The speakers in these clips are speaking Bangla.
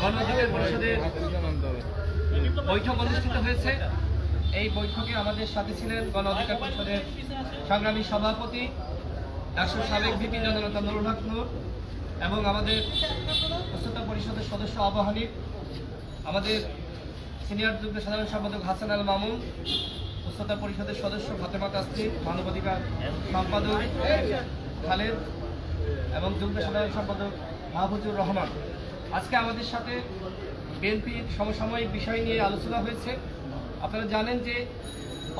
গণ পরিষদের বৈঠক অনুষ্ঠিত হয়েছে। এই বৈঠকে আমাদের সাথে ছিলেন গণ অধিকার পরিষদের সংগ্রামী সভাপতি ডাকসুর সাবেক ভিপি জননেতা নুরুল এবং আমাদের উচ্চতা পরিষদের সদস্য আবু হানিফ, আমাদের সিনিয়র যুগ্ম সাধারণ সম্পাদক হাসান আল মামুন উচ্চতা পরিষদের সদস্য ফাতেমা তাস্তি মানবাধিকার সম্পাদক খালেদ এবং যুগ্ম সাধারণ সম্পাদক মাহফুজুর রহমান। আজকে আমাদের সাথে বিএনপির সমসাময়িক বিষয় নিয়ে আলোচনা হয়েছে। আপনারা জানেন যে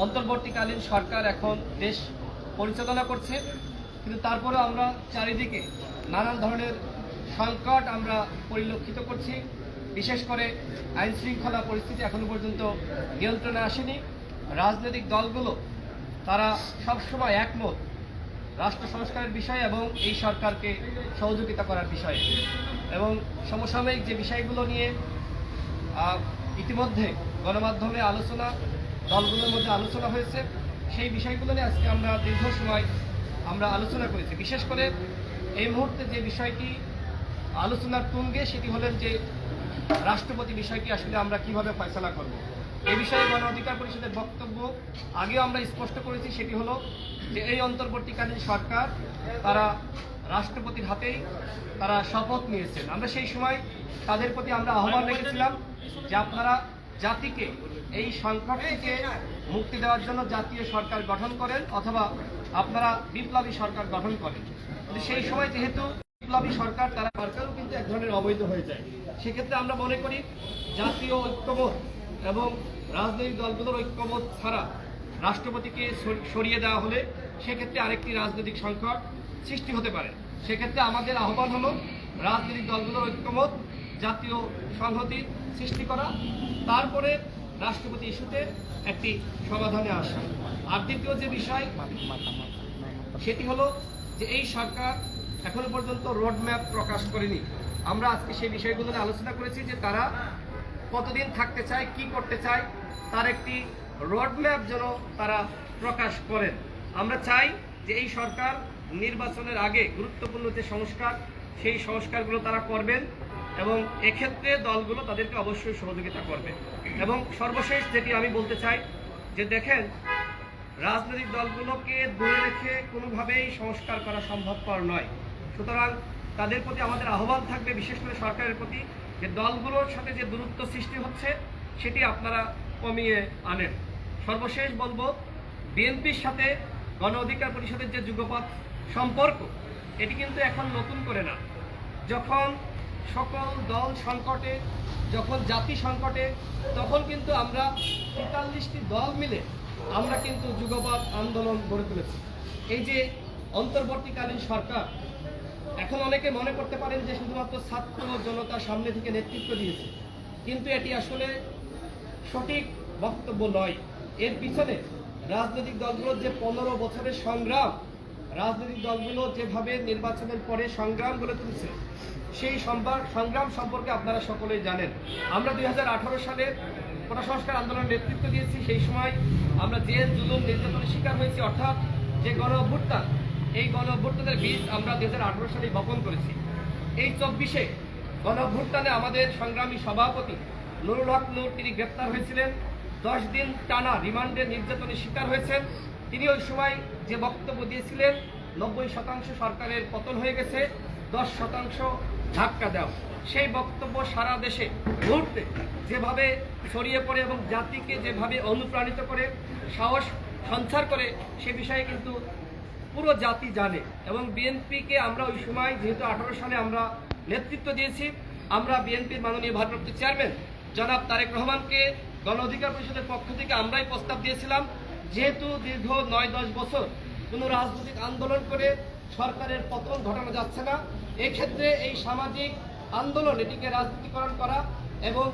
অন্তর্বর্তীকালীন সরকার এখন দেশ পরিচালনা করছে, কিন্তু তারপরেও আমরা চারিদিকে নানান ধরনের সংকট আমরা পরিলক্ষিত করছি। বিশেষ করে আইন শৃঙ্খলা পরিস্থিতি এখনও পর্যন্ত নিয়ন্ত্রণে আসেনি। রাজনৈতিক দলগুলো, তারা সবসময় একমত রাষ্ট্র সংস্কারের বিষয়ে এবং এই সরকারকে সহযোগিতা করার বিষয়ে। এবং সমসাময়িক যে বিষয়গুলো নিয়ে ইতিমধ্যে গণমাধ্যমে আলোচনা, দলগুলোর মধ্যে আলোচনা হয়েছে, সেই বিষয়গুলো নিয়ে আজকে আমরা দীর্ঘ সময় আমরা আলোচনা করেছি। বিশেষ করে এই মুহূর্তে যে বিষয়টি আলোচনার তুঙ্গে, সেটি হলেন যে রাষ্ট্রপতি বিষয়টি আসলে আমরা কীভাবে ফয়সলা করব। এ বিষয়ে গণ অধিকার পরিষদের বক্তব্য আগেও আমরা স্পষ্ট করেছি, সেটি হলো যে এই অন্তর্বর্তীকালীন সরকার, তারা রাষ্ট্রপতির হাতেই তারা শপথ নিয়েছেন। আমরা সেই সময় তাদের প্রতি আমরা আহ্বান রেখেছিলাম যে আপনারা জাতিকে এই সংকট থেকে মুক্তি দেওয়ার জন্য জাতীয় সরকার গঠন করেন অথবা আপনারা বিপ্লবী সরকার গঠন করেন। কিন্তু সেই সময় যেহেতু বিপ্লবী সরকার, তারা সরকারও কিন্তু এক ধরনের অবৈধ হয়ে যায়। সেক্ষেত্রে আমরা মনে করি জাতীয় ঐক্যবোধ এবং রাজনৈতিক দলগুলোর ঐক্যবোধ ছাড়া রাষ্ট্রপতিকে সরিয়ে দেওয়া হলে সেক্ষেত্রে আরেকটি রাজনৈতিক সংকট সৃষ্টি হতে পারে। সেক্ষেত্রে আমাদের আহ্বান হলো রাজনৈতিক দলগুলোর ঐক্যমত জাতীয় সংহতি সৃষ্টি করা, তারপরে রাষ্ট্রপতি ইস্যুতে একটি সমাধানে আসা। আর দ্বিতীয় যে বিষয়, সেটি হলো যে এই সরকার এখনও পর্যন্ত রোডম্যাপ প্রকাশ করেনি। আমরা আজকে সেই বিষয়গুলো আলোচনা করেছি যে তারা কতদিন থাকতে চায়, কি করতে চায়, তার একটি রোডম্যাপ যেন তারা প্রকাশ করেন। আমরা চাই যে এই সরকার নির্বাচনের আগে গুরুত্বপূর্ণ যে সংস্কার, সেই সংস্কারগুলো তারা করবেন এবং এক্ষেত্রে দলগুলো তাদেরকে অবশ্যই সহযোগিতা করবে। এবং সর্বশেষ যেটি আমি বলতে চাই, যে দেখেন, রাজনৈতিক দলগুলোকে দূরে রেখে কোনোভাবেই সংস্কার করা সম্ভবপর নয়। সুতরাং তাদের প্রতি আমাদের আহ্বান থাকবে, বিশেষ করে সরকারের প্রতি, যে দলগুলোর সাথে যে দূরত্ব সৃষ্টি হচ্ছে, সেটি আপনারা কমিয়ে আনেন। সর্বশেষ বলব, বিএনপির সাথে গণ অধিকার পরিষদের যে যুগপথ সম্পর্ক। এটি কিন্তু এখন নতুন করে না। যখন সকল দল সংকটে, যখন জাতি সংকটে, তখন কিন্তু আমরা তেতাল্লিশটি দল মিলে আমরা কিন্তু যুগপৎ আন্দোলন গড়ে তুলেছি। এই যে অন্তর্বর্তীকালীন সরকার, এখন অনেকে মনে করতে পারেন যে শুধুমাত্র ছাত্র জনতা সামনে থেকে নেতৃত্ব দিয়েছে। কিন্তু এটি আসলে সঠিক বক্তব্য নয়। এর পিছনে রাজনৈতিক দলগুলোর যে পনেরো বছরের সংগ্রাম রাজনৈতিক দলগুলো যেভাবে নির্বাচনের পরে সংগ্রাম গড়ে তুলছে, সেই সংগ্রাম সম্পর্কে আপনারা সকলেই জানেন। আমরা দুই সালে কোটা সংস্কার আন্দোলনের নেতৃত্ব দিয়েছি, সেই সময় আমরা জেল জুলুম নির্যাতনের শিকার হয়েছি, অর্থাৎ যে গণ অভ্যুত্থান এই গণ অভ্যুত্থানের বীজ আমরা দুই হাজার আঠারো সালে বপন করেছি। এই চব্বিশে গণ অভ্যুত্থানে আমাদের সংগ্রামী সভাপতি নুরুল হক নূর, তিনি গ্রেপ্তার হয়েছিলেন। দশ দিন টানা রিমান্ডে নির্যাতনের শিকার হয়েছেন। তিনি ওই সময় যে বক্তব্য দিয়েছিলেন, নব্বই শতাংশ সরকারের পতন হয়ে গেছে, দশ শতাংশ ধাক্কা দাও। সেই বক্তব্য সারা দেশে, মুহূর্তে যেভাবে ছড়িয়ে পড়ে এবং জাতিকে যেভাবে অনুপ্রাণিত করে, সাহস সঞ্চার করে, সে বিষয়ে কিন্তু পুরো জাতি জানে। এবং বিএনপিকে আমরা ওই সময় যেহেতু আঠারো সালে আমরা নেতৃত্ব দিয়েছি, আমরা বিএনপির মাননীয় ভারপ্রাপ্ত চেয়ারম্যান জনাব তারেক রহমানকে গণ অধিকার পরিষদের পক্ষ থেকে আমরাই প্রস্তাব দিয়েছিলাম। যেহেতু দীর্ঘ নয়, দশ বছর কোনো রাজনৈতিক আন্দোলন করে সরকারের পতন ঘটানো যাচ্ছে না, এক্ষেত্রে এই সামাজিক আন্দোলন এটিকে রাজনীতিকরণ করা এবং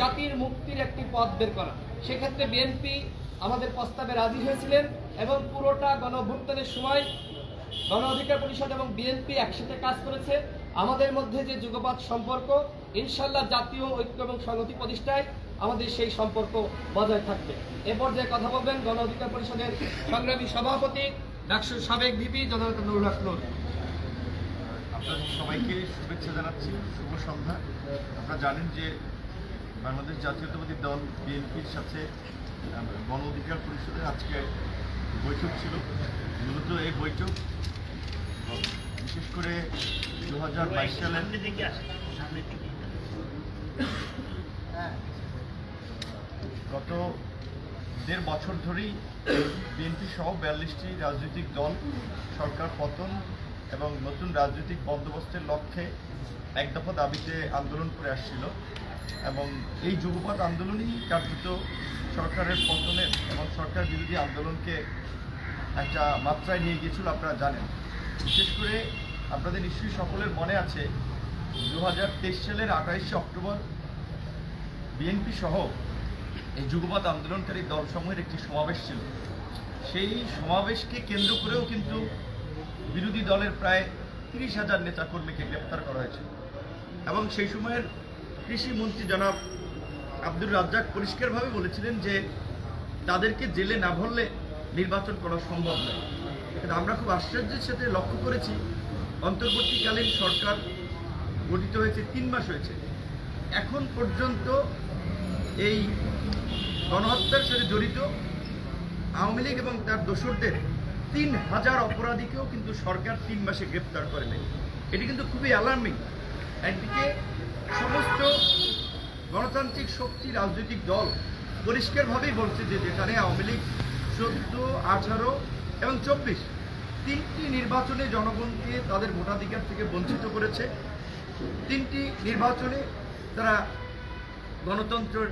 জাতির মুক্তির একটি পথ বের করা। সেক্ষেত্রে বিএনপি আমাদের প্রস্তাবে রাজি হয়েছিলেন এবং পুরোটা গণভুত্থানের সময় গণ অধিকার পরিষদ এবং বিএনপি একসাথে কাজ করেছে। আমাদের মধ্যে যে যুগপাত সম্পর্ক ইনশাল্লাহ জাতীয় ঐক্য এবং সংহতি প্রতিষ্ঠায় আমাদের সেই সম্পর্ক বজায় থাকবে। এ পর্যায়ে কথা বলবেন গণ অধিকার পরিষদের সংগ্রামী সভাপতি ডাকসুর সাবেক ভিপি জনতা নুরুল হক নূর। আপনাদের সবাইকে শুভেচ্ছা জানাচ্ছি শুভ সন্ধ্যা। আপনারা জানেন যে বাংলাদেশ জাতীয়তাবাদী দল বিএনপির সাথে গণ অধিকার পরিষদের আজকে বৈঠক ছিল। মূলত এই বৈঠক বিশেষ করে দু হাজার বাইশ সালের গত দেড় বছর ধরেই বিএনপি সহ বিয়াল্লিশটি রাজনৈতিক দল, সরকার পতন এবং নতুন রাজনৈতিক বন্দোবস্তের লক্ষ্যে এক দফা দাবিতে আন্দোলন করে আসছিল এবং এই যুগপৎ আন্দোলনই কার্যত সরকারের পতনের এবং সরকার বিরোধী আন্দোলনকে একটা মাত্রায় নিয়ে গিয়েছিল আপনারা জানেন। বিশেষ করে আপনাদের নিশ্চয়ই সকলের মনে আছে দু হাজার তেইশ সালের আঠাইশে অক্টোবর বিএনপি সহ এই যুগপৎ আন্দোলনকারী দলসমূহের একটি সমাবেশ ছিল। সেই সমাবেশকে কেন্দ্র করেও কিন্তু বিরোধী দলের প্রায় তিরিশ হাজার নেতাকর্মীকে গ্রেপ্তার করা হয়েছে। এবং সেই সময়ের কৃষি মন্ত্রী জনাব আব্দুর রাজ্জাক পরিষ্কারভাবে বলেছিলেন যে, তাদেরকে জেলে না ভরলে নির্বাচন করা সম্ভব নয়। কিন্তু আমরা খুব আশ্চর্যের সাথে লক্ষ্য করেছি, অন্তর্বর্তীকালীন সরকার গঠিত হয়েছে তিন মাস হয়েছে। এখন পর্যন্ত এই গণহত্যার সাথে জড়িত আওয়ামী লীগ এবং তার দোসরদের তিন হাজার অপরাধীকেও কিন্তু সরকার তিন মাসে গ্রেপ্তার করে নেয় এটি কিন্তু খুবই অ্যালার্মিং একদিকে সমস্ত গণতান্ত্রিক শক্তি, রাজনৈতিক দল পরিষ্কারভাবেই বলছে যে যেখানে আওয়ামী লীগ চোদ্দ, আঠারো এবং চব্বিশ তিনটি নির্বাচনে জনগণকে তাদের ভোটাধিকার থেকে বঞ্চিত করেছে। তিনটি নির্বাচনে তারা গণতন্ত্রের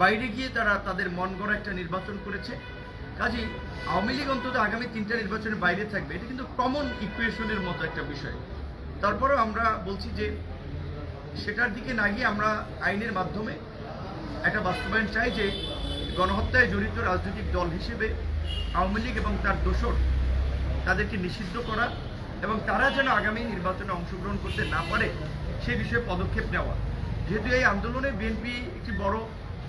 বাইরে গিয়ে তারা তাদের মন গড়া একটা নির্বাচন করেছে। কাজেই আওয়ামী লীগ অন্তত আগামী তিনটা নির্বাচনের বাইরে থাকবে। এটা কিন্তু কমন ইকুয়েশনের মতো একটা বিষয়। তারপরেও আমরা বলছি যে সেটার দিকে না গিয়ে আমরা আইনের মাধ্যমে একটা বাস্তবায়ন চাই যে গণহত্যায় জড়িত রাজনৈতিক দল হিসেবে আওয়ামী লীগ এবং তার দোষর তাদেরকে নিষিদ্ধ করা এবং তারা যেন আগামী নির্বাচনে অংশগ্রহণ করতে না পারে সে বিষয়ে পদক্ষেপ নেওয়া। যেহেতু এই আন্দোলনে বিএনপি একটি বড়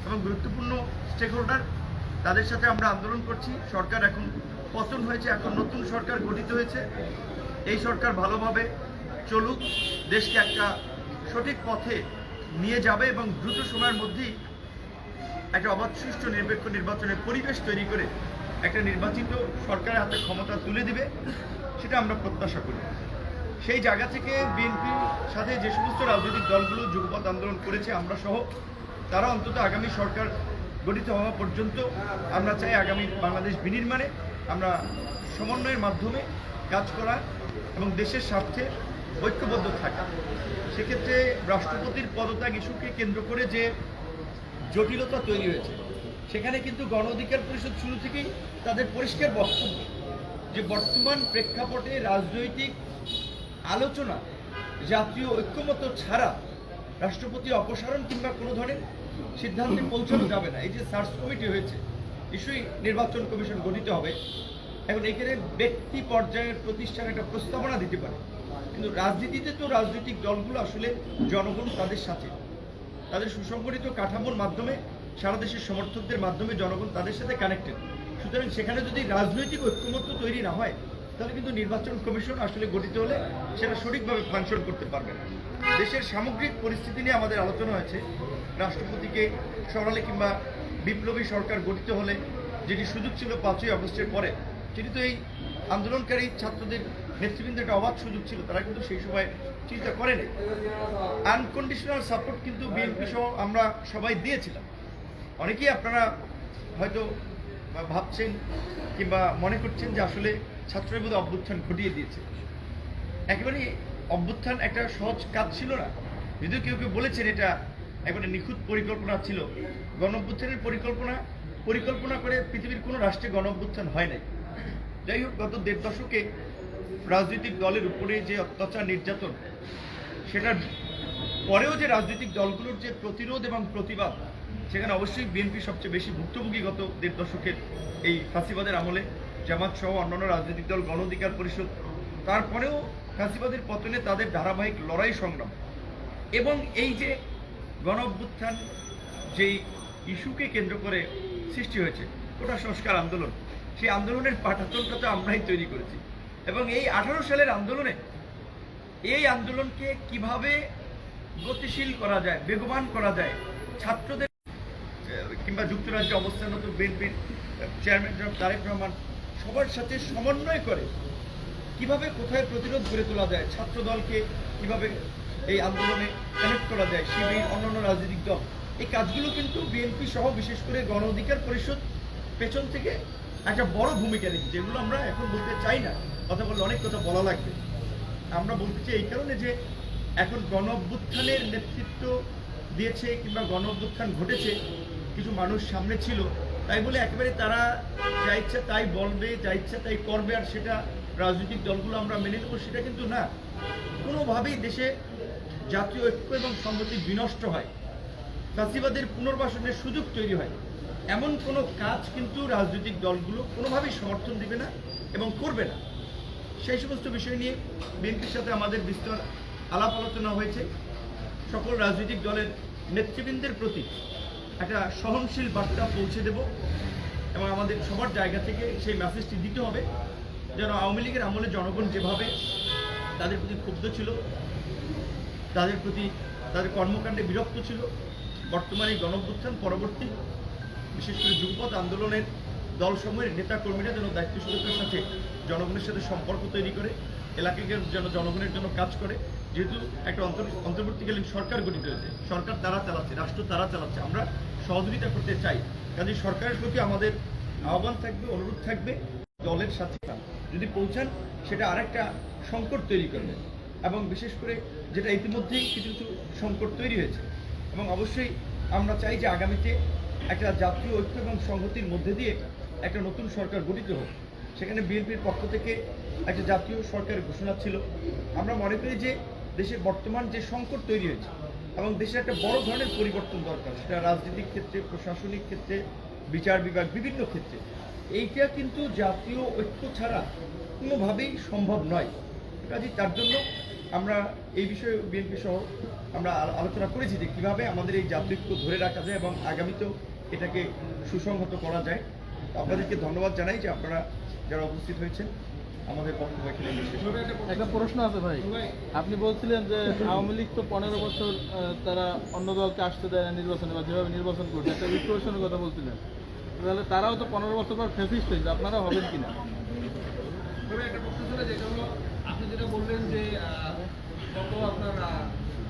এবং গুরুত্বপূর্ণ স্টেক হোল্ডার তাদের সাথে আমরা আন্দোলন করছি। সরকার এখন পতন হয়েছে, এখন নতুন সরকার গঠিত হয়েছে। এই সরকার ভালোভাবে চলুক, দেশকে একটা সঠিক পথে নিয়ে যাবে এবং দ্রুত সময়ের মধ্যেই একটা অবাধ সুষ্ঠু নিরপেক্ষ নির্বাচনের পরিবেশ তৈরি করে একটা নির্বাচিত সরকারের হাতে ক্ষমতা তুলে দিবে, সেটা আমরা প্রত্যাশা করি। সেই জায়গা থেকে বিএনপির সাথে যে সমস্ত রাজনৈতিক দলগুলো যুগপৎ আন্দোলন করেছে, আমরা সহ তারা অন্তত আগামী সরকার গঠিত হওয়া পর্যন্ত আমরা চাই আগামী বাংলাদেশ বিনির্মাণে আমরা সমন্বয়ের মাধ্যমে কাজ করা এবং দেশের স্বার্থে ঐক্যবদ্ধ থাকা। সেক্ষেত্রে রাষ্ট্রপতির পদত্যাগ ইস্যুকে কেন্দ্র করে যে জটিলতা তৈরি হয়েছে, সেখানে কিন্তু গণ অধিকার পরিষদ শুরু থেকেই তাদের পরিষ্কার বক্তব্য যে বর্তমান প্রেক্ষাপটে রাজনৈতিক আলোচনা জাতীয় ঐক্যমত ছাড়া রাষ্ট্রপতি অপসারণ কিংবা কোনো ধরনের সিদ্ধান্তে পৌঁছানো যাবে না। এই যে সার্চ কমিটি হয়েছে, নিশ্চয়ই নির্বাচন কমিশন গঠিত হবে। এখন এখানে ব্যক্তি পর্যায়ের প্রতিষ্ঠান একটা প্রস্তাবনা দিতে পারে। কিন্তু রাজনীতিতে তো রাজনৈতিক দলগুলো আসলে জনগণ তাদের সাথে। তাদের সুসংগঠিত কাঠামোর মাধ্যমে, সারা দেশের সমর্থকদের মাধ্যমে জনগণ তাদের সাথে কানেক্টেড সুতরাং সেখানে যদি রাজনৈতিক ঐক্যমত্য তৈরি না হয় তাহলে কিন্তু নির্বাচন কমিশন আসলে গঠিত হলে সেটা সঠিকভাবে ফাংশন করতে পারবে না। দেশের সামগ্রিক পরিস্থিতি নিয়ে আমাদের আলোচনা হয়েছে। রাষ্ট্রপতিকে সরালে কিংবা বিপ্লবী সরকার গঠিত হলে যেটি সুযোগ ছিল পাঁচই আগস্টের পরে, সেটি তো এই আন্দোলনকারী ছাত্রদের নেতৃবৃন্দ একটা অবাধ সুযোগ ছিল, তারা কিন্তু সেই সময় চিন্তা করেনি। আনকন্ডিশনাল সাপোর্ট কিন্তু বিএনপি সহ আমরা সবাই দিয়েছিলাম। অনেকেই আপনারা হয়তো ভাবছেন কিংবা মনে করছেন যে আসলে মধ্যে অভ্যুত্থান ঘটিয়ে দিয়েছে। একেবারে অভ্যুত্থান একটা সহজ কাজ ছিল না। যদিও কেউ কেউ বলেছেন এটা একেবারে নিখুঁত পরিকল্পনা ছিল। গণ পরিকল্পনা পরিকল্পনা করে পৃথিবীর কোনো রাষ্ট্রে গণ অভ্যুত্থান হয় নাই। যাই হোক, গত দেড় দশকে রাজনৈতিক দলের উপরে যে অত্যাচার, নির্যাতন, সেটার পরেও যে রাজনৈতিক দলগুলোর যে প্রতিরোধ এবং প্রতিবাদ, সেখানে অবশ্যই বিএনপি সবচেয়ে বেশি ভুক্তভোগী গত দেড় দশকের এই ফাঁসিবাদের আমলে। জামাত সহ অন্যান্য রাজনৈতিক দল গণ অধিকার পরিষদ, তারপরেও ফাঁসিবাদের পতনে তাদের ধারাবাহিক লড়াই সংগ্রাম। এবং এই যে গণ অভ্যুত্থান যেই ইস্যুকে কেন্দ্র করে সৃষ্টি হয়েছে কোটা সংস্কার আন্দোলন। সেই আন্দোলনের পাঠাতনটা তো আমরাই তৈরি করেছি। এবং এই আঠারো সালের আন্দোলনে এই আন্দোলনকে কীভাবে গতিশীল করা যায়, বেগবান করা যায়, ছাত্রদের, কিংবা যুক্তরাজ্যে অবস্থানরত বিএনপির চেয়ারম্যান তারেক রহমান সবার সাথে সমন্বয় করে কীভাবে কোথায় প্রতিরোধ গড়ে তোলা যায় ছাত্র দলকে কীভাবে এই আন্দোলনে কানেক্ট করা যায়, শিবির, অন্যান্য রাজনৈতিক দল, এই কাজগুলো কিন্তু বিএনপি সহ বিশেষ করে গণ অধিকার পরিষদ পেছন থেকে একটা বড় ভূমিকা রেখেছে যেগুলো আমরা এখন বলতে চাই না, কথা বললে অনেক কথা বলা লাগবে। আমরা বলতে চাই এই কারণে যে এখন গণ অভ্যুত্থানের নেতৃত্ব দিয়েছে কিংবা গণ অভ্যুত্থান ঘটেছে, কিছু মানুষ সামনে ছিল তাই বলে একেবারে তারা যা ইচ্ছা তাই বলবে, যা ইচ্ছা তাই করবে, আর সেটা রাজনৈতিক দলগুলো আমরা মেনে নেব, সেটা কিন্তু না। কোনোভাবেই দেশে জাতীয় ঐক্য এবং সংহতি বিনষ্ট হয়। ফ্যাসিবাদের পুনর্বাসনের সুযোগ তৈরি হয়। এমন কোনো কাজ কিন্তু রাজনৈতিক দলগুলো কোনোভাবেই সমর্থন দিবে না এবং করবে না। সেই সমস্ত বিষয় নিয়ে বিএনপির সাথে আমাদের বিস্তর আলাপ আলোচনা হয়েছে। সকল রাজনৈতিক দলের নেতৃবৃন্দের প্রতি একটা সহনশীল বার্তা পৌঁছে দেব এবং আমাদের সবার জায়গা থেকে সেই মেসেজটি দিতে হবে। যেন আওয়ামী লীগের আমলে জনগণ যেভাবে তাদের প্রতি ক্ষুব্ধ ছিল, তাদের প্রতি তাদের কর্মকাণ্ডে বিরক্ত ছিল, বর্তমানে গণঅভ্যুত্থান পরবর্তী বিশেষ করে যুগপথ আন্দোলনের দলসমূহের নেতা কর্মীরা যেন দায়িত্বশীলতার সাথে জনগণের সাথে সম্পর্ক তৈরি করে, এলাকাকে যেন জনগণের জন্য কাজ করে। যেহেতু একটা অন্তর- অন্তর্বর্তীকালীন সরকার গঠিত হয়েছে, সরকার তারা চালাচ্ছে, রাষ্ট্র তারা চালাচ্ছে, আমরা সহযোগিতা করতে চাই। কাজে সরকারের প্রতি আমাদের আহ্বান থাকবে, অনুরোধ থাকবে, দলের সাথে যদি পৌঁছান, সেটা আরেকটা সংকট তৈরি করবে। এবং বিশেষ করে যেটা ইতিমধ্যেই কিছু কিছু সংকট তৈরি হয়েছে। এবং অবশ্যই আমরা চাই যে আগামীতে একটা জাতীয় ঐক্য এবং সংহতির মধ্যে দিয়ে একটা নতুন সরকার গঠিত হোক। সেখানে বিএনপির পক্ষ থেকে একটা জাতীয় সরকার ঘোষণা ছিল। আমরা মনে করি যে দেশের বর্তমান যে সংকট তৈরি হয়েছে এবং দেশের একটা বড় ধরনের পরিবর্তন দরকার, সেটা রাজনৈতিক ক্ষেত্রে, প্রশাসনিক ক্ষেত্রে, বিচার বিভাগ, বিভিন্ন ক্ষেত্রে। এইটা কিন্তু জাতীয় ঐক্য ছাড়া কোনোভাবেই সম্ভব নয়। কাজে তার জন্য আমরা এই বিষয়ে বিএনপি সহ আমরা আলোচনা করেছি যে কীভাবে আমাদের এই জাতীয় ধরে রাখা যায় এবং আগামীতেও এটাকে সুসংহত করা যায়। আপনাদেরকে ধন্যবাদ জানাই যে আপনারা যারা উপস্থিত হয়েছেন। আমাদের বক্তব্য এখানে একটা প্রশ্ন আছে ভাই। আপনি বলছিলেন যে আওয়ামী লীগ তো পনেরো বছর তারা অন্য দলকে আসতে দেয় না নির্বাচনে বা যেভাবে নির্বাচন করছে একটা রিক্রোশনের কথা বলছিলেন। তাহলে তারাও তো পনেরো বছর পর ফেসিস্ট হয়েছে আপনারা হবেন কিনা? তবে একটা প্রশ্ন ছিল যেটা হলো আপনি যেটা বললেন যে গত আপনার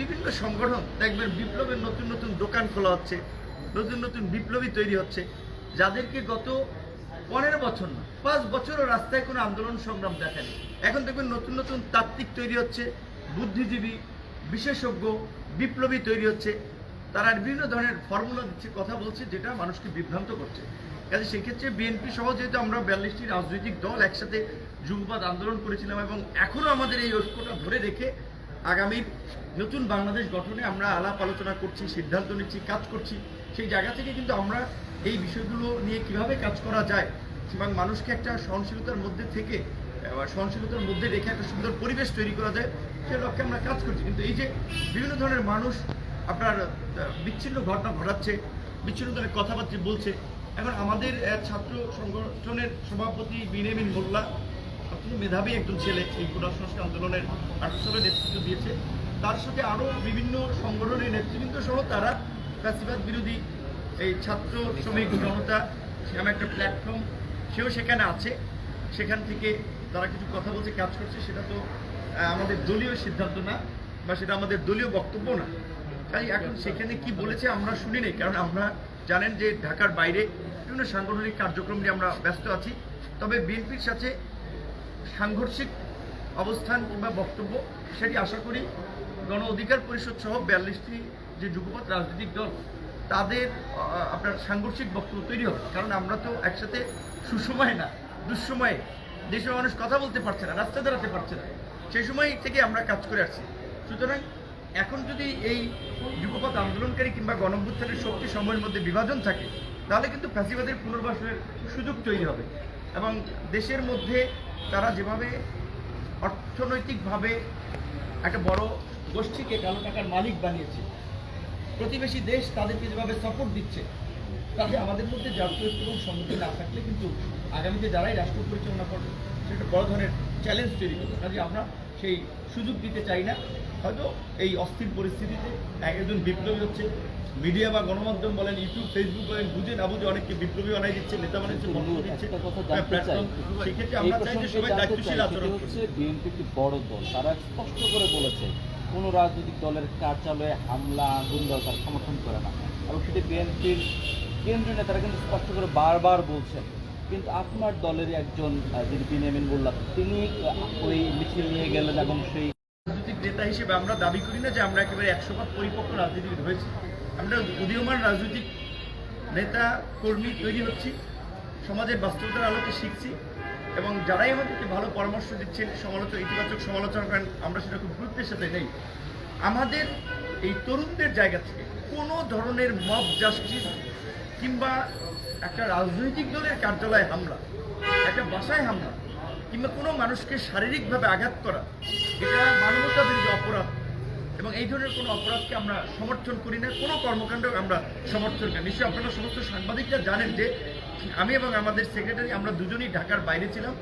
বিভিন্ন সংগঠন, দেখবেন বিপ্লবের নতুন নতুন দোকান খোলা হচ্ছে, নতুন নতুন বিপ্লবী তৈরি হচ্ছে, যাদেরকে গত পনেরো বছর না, পাঁচ বছরও রাস্তায় কোনো আন্দোলন সংগ্রাম দেখেনি। এখন দেখবেন নতুন নতুন তাত্ত্বিক তৈরি হচ্ছে, বুদ্ধিজীবী, বিশেষজ্ঞ, বিপ্লবী তৈরি হচ্ছে, তারা বিভিন্ন ধরনের ফর্মুলা দিচ্ছে, কথা বলছে, যেটা মানুষকে বিভ্রান্ত করছে। কাজে সেক্ষেত্রে বিএনপি সহ যেহেতু আমরা বিয়াল্লিশটি রাজনৈতিক দল একসাথে যুগবাদ আন্দোলন করেছিলাম এবং এখনও আমাদের এই ঐক্যটা ধরে রেখে আগামীর নতুন বাংলাদেশ গঠনে আমরা আলাপ আলোচনা করছি, সিদ্ধান্ত নিচ্ছি, কাজ করছি, সেই জায়গা থেকে কিন্তু আমরা এই বিষয়গুলো নিয়ে কীভাবে কাজ করা যায়, এবং মানুষকে একটা সহনশীলতার মধ্যে থেকে সহনশীলতার মধ্যে রেখে একটা সুন্দর পরিবেশ তৈরি করা যায়, সে লক্ষ্যে আমরা কাজ করছি। কিন্তু এই যে বিভিন্ন ধরনের মানুষ আপনার বিচ্ছিন্ন ঘটনা ঘটাচ্ছে, বিচ্ছিন্ন ধরনের কথাবার্তা বলছে, এখন আমাদের ছাত্র সংগঠনের সভাপতি বিনেমিন মোল্লা মেধাবী একজন ছেলে এই সংস্কার আন্দোলনের সালে নেতৃত্ব দিয়েছে। তার সাথে আরও বিভিন্ন সংগঠনের নেতৃবৃন্দ সহ তারা ফ্যাসিবাদ বিরোধী এই ছাত্র শ্রমিক জনতা নামে একটা প্ল্যাটফর্ম সেও সেখানে আছে। সেখান থেকে তারা কিছু কথা বলছে, কাজ করছে, সেটা তো আমাদের দলীয় সিদ্ধান্ত না, বা সেটা আমাদের দলীয় বক্তব্য না। তাই এখন সেখানে কি বলেছে আমরা শুনি নাই, কারণ আমরা জানেন যে ঢাকার বাইরে বিভিন্ন সাংগঠনিক কার্যক্রম নিয়ে আমরা ব্যস্ত আছি। তবে বিএনপির সাথে সাংঘর্ষিক অবস্থান কিংবা বক্তব্য, সেটি আশা করি গণ অধিকার পরিষদ সহ বিয়াল্লিশটি যে যুগপৎ রাজনৈতিক দল, তাদের আপনার সাংঘর্ষিক বক্তব্য তৈরি হবে। কারণ আমরা তো একসাথে সুসময়ে না, দুঃসময়ে দেশের মানুষ কথা বলতে পারছে না, রাস্তা দাঁড়াতে পারছে না। সেই সময় থেকে আমরা কাজ করে আসছি। সুতরাং এখন যদি এই যুগপথ আন্দোলনকারী কিংবা গণভ্যুত্থানের শক্তি সময়ের মধ্যে বিভাজন থাকে, তাহলে কিন্তু ফ্যাসিবাদের পুনর্বাসনের সুযোগ তৈরি হবে। এবং দেশের মধ্যে তারা যেভাবে অর্থনৈতিকভাবে একটা বড় গোষ্ঠীকে কালো টাকার মালিক বানিয়েছে, প্রতিবেশী দেশ তাদেরকে যেভাবে সাপোর্ট দিচ্ছে, তাতে আমাদের মধ্যে জাতীয় এবং সংহতি না থাকলে কিন্তু আগামীতে যারাই রাষ্ট্র পরিচালনা করবে, সেটা বড় ধরনের চ্যালেঞ্জ তৈরি করবে। কাজে আমরা সেই সুযোগ দিতে চাই না। হয়তো এই অস্থির পরিস্থিতিতে এক একজন বিপ্লবী হচ্ছে। মিডিয়া বা গণমাধ্যম বলেন ইউটিউব ফেসবুক বলেন বুঝে না বুঝে অনেককে বিপ্লবী বানাই দিচ্ছে নেতা বানাচ্ছে বক্তব্য দিচ্ছে। প্ল্যাটফর্ম। সেক্ষেত্রে আমরা চাই যে সবাই দায়িত্বশীল আচরণ হচ্ছে বিএনপি একটি বড় দল। তারা স্পষ্ট করে বলেছে কোন রাজনৈতিক দলের কার্যালয়ে হামলা আগুন দেওয়া তার সমর্থন করে না। এবং সেটি বিএনপির কেন্দ্রীয় নেতারা কিন্তু স্পষ্ট করে বারবার বলছেন। কিন্তু আপনার দলেরই একজন যিনি বিনিয়ামিন বললাম তিনি ওই মিছিল নিয়ে গেলেন এবং সেই রাজনৈতিক নেতা হিসেবে আমরা দাবি করি না যে আমরা একেবারে একশো ভাগ পরিপক্ক রাজনীতিবিদ হয়েছি। আমরা উদীয়মান রাজনৈতিক নেতা, কর্মী তৈরি হচ্ছি, সমাজের বাস্তবতার আলোকে শিখছি এবং যারাই আমাদেরকে ভালো পরামর্শ দিচ্ছেন সমালোচনা ইতিবাচক সমালোচনা করেন, আমরা সেটা খুব গুরুত্বের সাথে নেই। আমাদের এই তরুণদের জায়গা থেকে কোনো ধরনের মব জাস্টিস কিংবা একটা রাজনৈতিক দলের কার্যালয়ে হামলা, একটা বাসায় হামলা কিংবা কোনো মানুষকে শারীরিকভাবে আঘাত করা, এটা মানবতা বিরোধী অপরাধ। এবং এই ধরনের কোনো অপরাধকে আমরা সমর্থন করি না, কোনো কর্মকাণ্ড আমরা সমর্থন করি নিশ্চয়ই আপনারা সমস্ত সাংবাদিকরা জানেন যে আমি এবং আমাদের সেক্রেটারি আমরা দুজনেই ঢাকার বাইরে ছিলাম।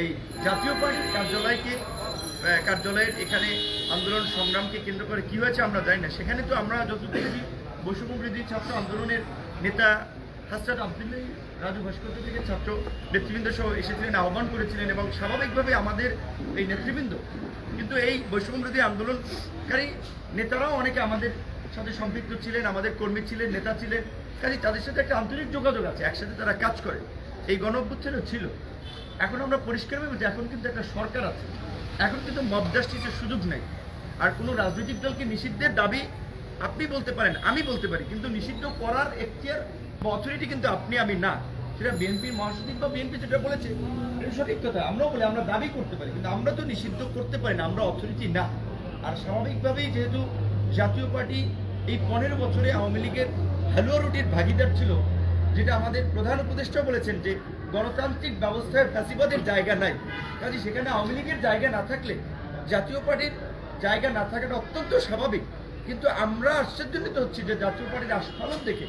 এই জাতীয় পার্টির কার্যালয়কে কার্যালয়ের এখানে আন্দোলন সংগ্রামকে কেন্দ্র করে কি হয়েছে আমরা জানি না। সেখানে তো আমরা যতটুকু বৈষম্য ছাত্র আন্দোলনের নেতা হাসরাত আবদুল্লাহ রাজু ভাস্কর্য থেকে ছাত্র নেতৃবৃন্দ সহ এসেছিলেন, আহ্বান করেছিলেন এবং স্বাভাবিকভাবে আমাদের এই নেতৃবৃন্দ কিন্তু এই বৈষম্য বিরোধী আন্দোলনকারী নেতারাও অনেকে আমাদের সাথে সম্পৃক্ত ছিলেন, আমাদের কর্মী ছিলেন, নেতা ছিলেন। কাজে তাদের সাথে একটা আন্তরিক যোগাযোগ আছে, একসাথে তারা কাজ করে। এই গণ ছিল। এখন আমরা পরিষ্কারভাবে যে এখন কিন্তু একটা সরকার আছে। এখন কিন্তু জাস্টিসের সুযোগ নেই। আর কোনো রাজনৈতিক দলকে নিষিদ্ধের দাবি আপনি বলতে পারেন, আমি বলতে পারি। কিন্তু নিষিদ্ধ করার এখতিয়ার বা অথরিটি কিন্তু আপনি, আমি না। সেটা বিএনপির মহাসচিব বা বিএনপি যেটা বলেছে, এটা সঠিক কথা। আমরাও বলি, আমরা দাবি করতে পারি, কিন্তু আমরা তো নিষিদ্ধ করতে পারি না, আমরা অথরিটি না। আর স্বাভাবিকভাবেই যেহেতু জাতীয় পার্টি এই পনেরো বছরে আওয়ামী লীগের হালুয়া রুটির ভাগিদার ছিল, যেটা আমাদের প্রধান উপদেষ্টা বলেছেন যে গণতান্ত্রিক ব্যবস্থায় ফ্যাসিবাদের জায়গা নাই। কাজে সেখানে আওয়ামী লীগের জায়গা না থাকলে জাতীয় পার্টির জায়গা না থাকাটা অত্যন্ত স্বাভাবিক। কিন্তু আমরা আশ্চর্যজনিত হচ্ছি যে জাতীয় পার্টির আস্ফালন দেখে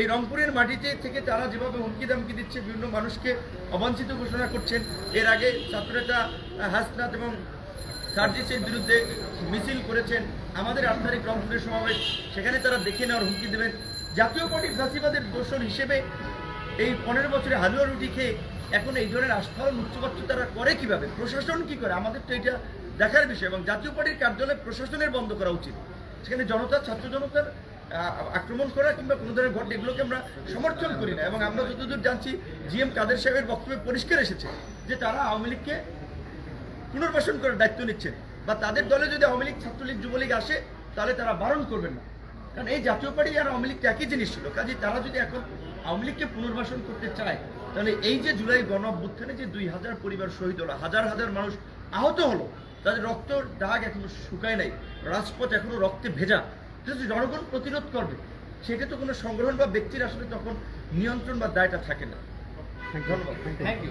এই রংপুরের মাটিতে থেকে তারা যেভাবে হুমকি দামকি দিচ্ছে বিভিন্ন মানুষকে অবাঞ্ছিত ঘোষণা করছেন। এর আগে ছাত্রনেতা আহ, হাসনাত এবং সার্জিসের বিরুদ্ধে মিছিল করেছেন আমাদের আট রংপুরের সমাবেশ। সেখানে তারা দেখে নেওয়ার হুমকি দেবেন। জাতীয় পার্টির ফাঁসিবাদের দোষর হিসেবে এই পনেরো বছরে হালুয়া রুটি খেয়ে এখন এই ধরনের আস্ফালন উচ্চবাচ্য তারা করে কীভাবে? প্রশাসন কি করে? আমাদের তো এটা দেখার বিষয় এবং জাতীয় পার্টির কার্যালয় প্রশাসনের বন্ধ করা উচিত। সেখানে জনতা ছাত্র জনতার আক্রমণ করা কিংবা কোনো ধরনের ঘটনা, এগুলোকে আমরা সমর্থন করি না। এবং আমরা যতদূর জানছি জি এম কাদের সাহেবের বক্তব্যে পরিষ্কার এসেছে যে তারা আওয়ামী লীগকে পুনর্বাসন করার দায়িত্ব নিচ্ছেন। বা তাদের দলে যদি আওয়ামী লীগ, ছাত্রলীগ, যুবলীগ আসে, তাহলে তারা বারণ করবেন না। কারণ এই জাতীয় পার্টি আর আওয়ামী লীগ একই জিনিস ছিল। কাজে তারা যদি এখন আওয়ামী লীগকে পুনর্বাসন করতে চায়, তাহলে এই যে জুলাই গণ যে দুই হাজার পরিবার শহীদ হলো, হাজার হাজার মানুষ আহত হলো, তাদের রক্ত দাগ এখনও শুকায় নাই, রাজপথ এখনও রক্তে ভেজা। যদি জনগণ প্রতিরোধ করবে সেটা তো কোনো সংগ্রহণ বা ব্যক্তির আসলে তখন নিয়ন্ত্রণ বা দায়টা থাকে না। ধন্যবাদ। Thank you